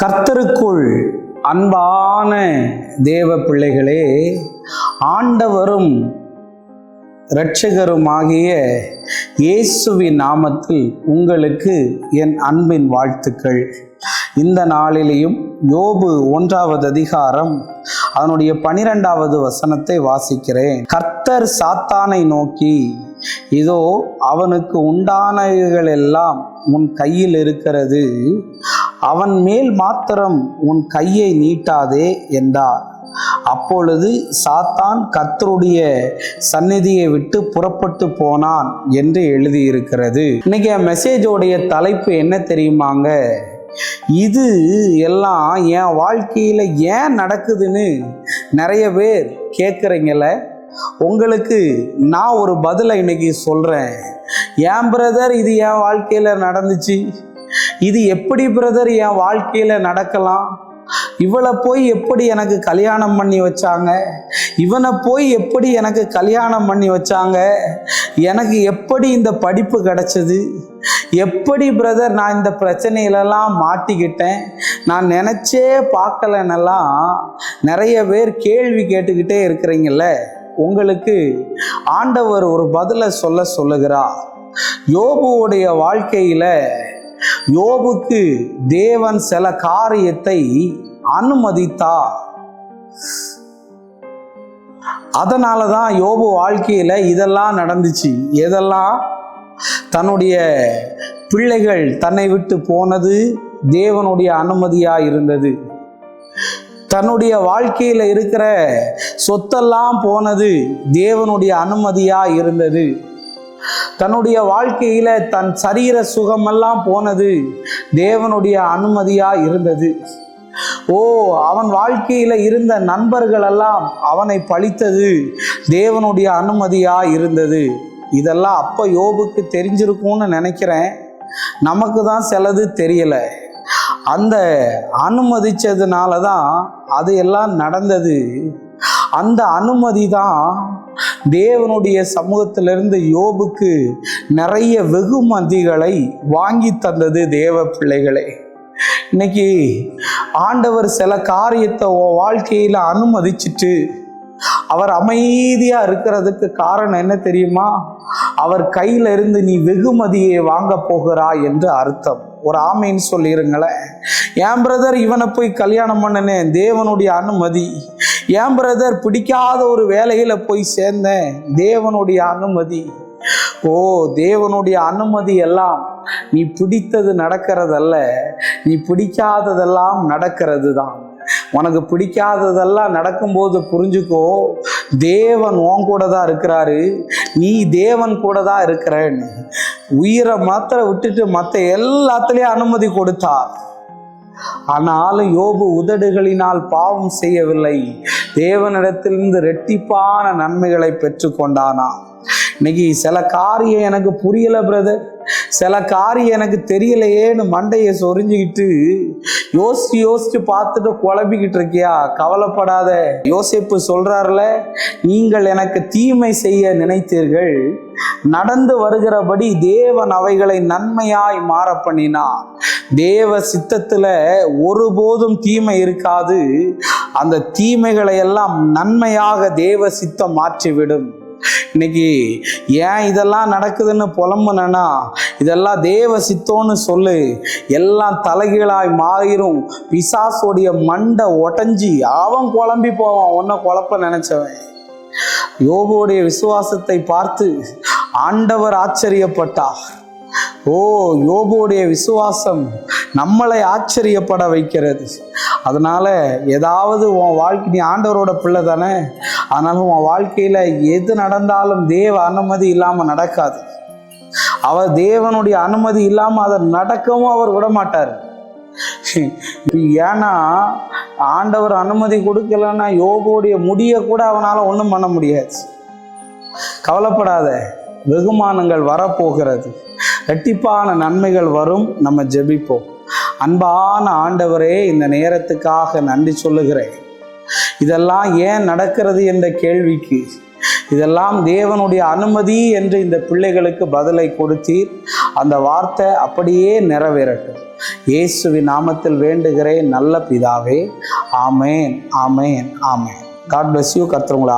கர்த்தருக்குள் அன்பான தேவ பிள்ளைகளே ஆண்டவரும் இரட்சகருமாகிய இயேசுவின் நாமத்தில் உங்களுக்கு என் அன்பின் வாழ்த்துக்கள். இந்த நாளிலேயும் யோபு ஒன்றாவது அதிகாரம் அதனுடைய பனிரெண்டாவது வசனத்தை வாசிக்கிறேன். கர்த்தர் சாத்தானை நோக்கி இதோ அவனுக்கு உண்டானவைகள் எல்லாம் உன் கையில் இருக்கிறது. அவன் மேல் மாத்திரம் உன் கையை நீட்டாதே என்றார். அப்பொழுது சாத்தான் கத்தருடைய சந்நிதியை விட்டு புறப்பட்டு போனான் என்று எழுதியிருக்கிறது. இன்னைக்கு என் மெசேஜோடைய தலைப்பு என்ன தெரியுமாங்க? இது எல்லாம் என் வாழ்க்கையில் ஏன் நடக்குதுன்னு நிறைய பேர் கேட்குறீங்கள உங்களுக்கு நான் ஒரு பதிலை இன்னைக்கு சொல்கிறேன் ஏன் பிரதர் இது என் வாழ்க்கையில் நடந்துச்சு? இது எப்படி பிரதர் என் வாழ்க்கையில் நடக்கலாம்? இவளை போய் எப்படி எனக்கு கல்யாணம் பண்ணி வச்சாங்க? இவனை போய் எப்படி எனக்கு கல்யாணம் பண்ணி வச்சாங்க? எனக்கு எப்படி இந்த படிப்பு கிடச்சிது? எப்படி பிரதர் நான் இந்த பிரச்சனையிலலாம் மாட்டிக்கிட்டேன்? நான் நினச்சே பார்க்கலன்னெல்லாம் நிறைய பேர் கேள்வி கேட்டுக்கிட்டே இருக்கிறீங்கள உங்களுக்கு ஆண்டவர் ஒரு பதிலை சொல்ல சொல்லுகிறார். யோபுவுடைய வாழ்க்கையில யோபுக்கு தேவன் சில காரியத்தை அனுமதித்தார். அதனால தான் யோபு வாழ்க்கையில் இதெல்லாம் நடந்துச்சு. எதெல்லாம்? தன்னுடைய பிள்ளைகள் தன்னை விட்டு போனது தேவனுடைய அனுமதியாக இருந்தது. தன்னுடைய வாழ்க்கையில் இருக்கிற சொத்தெல்லாம் போனது தேவனுடைய அனுமதியாக இருந்தது. தன்னுடைய வாழ்க்கையில தன் சரீர சுகமெல்லாம் போனது தேவனுடைய அனுமதியா இருந்தது. ஓ அவன் வாழ்க்கையில இருந்த நண்பர்கள் எல்லாம் அவனை பழித்தது தேவனுடைய அனுமதியா இருந்தது. இதெல்லாம் அப்ப யோபுக்கு தெரிஞ்சிருக்கும்னு நினைக்கிறேன். நமக்கு தான் சிலது தெரியல. அந்த அனுமதிச்சதுனால தான் அது எல்லாம் நடந்தது. அந்த அனுமதி தான் தேவனுடைய சமூகத்திலிருந்து யோபுக்கு நிறைய வெகுமதிகளை வாங்கி தந்தது தேவ பிள்ளைகளே. இன்னைக்கு ஆண்டவர் சில காரியத்தை வாழ்க்கையில் அனுமதிச்சிட்டு அவர் அமைதியாக இருக்கிறதுக்கு காரணம் என்ன தெரியுமா? அவர் கையில இருந்து நீ வெகுமதியை வாங்க போகிறாய் என்று அர்த்தம். ஒரு ஆமைன்னு சொல்லிருங்களேன். என் பிரதர் இவனை போய் கல்யாணம் பண்ணனே தேவனுடைய அனுமதி. ஏன் பிரதர் பிடிக்காத ஒரு வேலையில போய் சேர்ந்தேன். தேவனுடைய அனுமதி. ஓ தேவனுடைய அனுமதி எல்லாம் நீ பிடித்தது நடக்கிறதல்ல. நீ பிடிக்காததெல்லாம் நடக்கிறது தான் உனக்கு பிடிக்காததெல்லாம் நடக்கும்போது புரிஞ்சுக்கோ தேவன் உன் கூட தான் இருக்கிறாரு. நீ தேவன் கூட தான் இருக்கிறன்னு உயிரை மாத்திர விட்டுட்டு மற்ற எல்லாத்துலேயும் அனுமதி கொடுத்தார் ஆனாலும் யோபு உதடுகளினால் பாவம் செய்யவில்லை. தேவனிடத்திலிருந்து ரெட்டிப்பான நன்மைகளை பெற்றுக்கொண்டானா? இன்னைக்கு சில காரியம் எனக்கு புரியல பிரதர் சில காரியம் எனக்கு தெரியலையேன்னு மண்டையை சொரிஞ்சுக்கிட்டு யோசிச்சு யோசிச்சு பார்த்துட்டு குழப்பிக்கிட்டு இருக்கியா? கவலைப்படாத. யோசிப்பு சொல்றாருல நீங்கள் எனக்கு தீமை செய்ய நினைத்தீர்கள். நடந்து வருகிறபடி தேவன் அவைகளை நன்மையாய் மாற பண்ணினார். தேவ சித்தத்தில் ஒருபோதும் தீமை இருக்காது. அந்த தீமைகளை எல்லாம் நன்மையாக தேவ சித்தம் மாற்றிவிடும். இன்னைக்கு ஏன் இதெல்லாம் நடக்குதுன்னு புலம்புனா இதெல்லாம் தேவ சித்தோன்னு சொல்லு. எல்லாம் தலைகீழாய் மாறிடும் பிசாசோடைய மண்டை உடஞ்சி அவன் குழம்பி போவான். உன்னை குழப்ப நினைச்சவன். யோகுடைய விசுவாசத்தை பார்த்து ஆண்டவர் ஆச்சரியப்பட்டார். ஓ யோபுடைய விசுவாசம் நம்மளை ஆச்சரியப்பட வைக்கிறது. அதனால் ஏதாவது உன் வாழ்க்கை நீ ஆண்டவரோட பிள்ளை தானே. அதனால உன் வாழ்க்கையில் எது நடந்தாலும் தேவ அனுமதி இல்லாமல் நடக்காது. அவர் தேவனுடைய அனுமதி இல்லாமல் அதை நடக்கவும் அவர் விட மாட்டார் ஏன்னா ஆண்டவர் அனுமதி கொடுக்கலன்னா யோகோடைய முடிய கூட அவனால் ஒன்றும் பண்ண முடியாது. கவலைப்படாத வெகுமானங்கள் வரப்போகிறது. இரட்டிப்பான நன்மைகள் வரும். நம்ம ஜெபிப்போம். அன்பான ஆண்டவரே இந்த நேரத்துக்காக நன்றி சொல்லுகிறேன். இதெல்லாம் ஏன் நடக்கிறது என்ற கேள்விக்கு இதெல்லாம் தேவனுடைய அனுமதி என்று இந்த பிள்ளைகளுக்கு பதிலை கொடுத்தீர். அந்த வார்த்தை அப்படியே நிறைவேறட்டும். இயேசுவின் நாமத்தில் வேண்டுகிறேன் நல்ல பிதாவே. ஆமேன் ஆமேன் ஆமேன். காட் பிளஸ் யூ கர்த்தர் உங்களை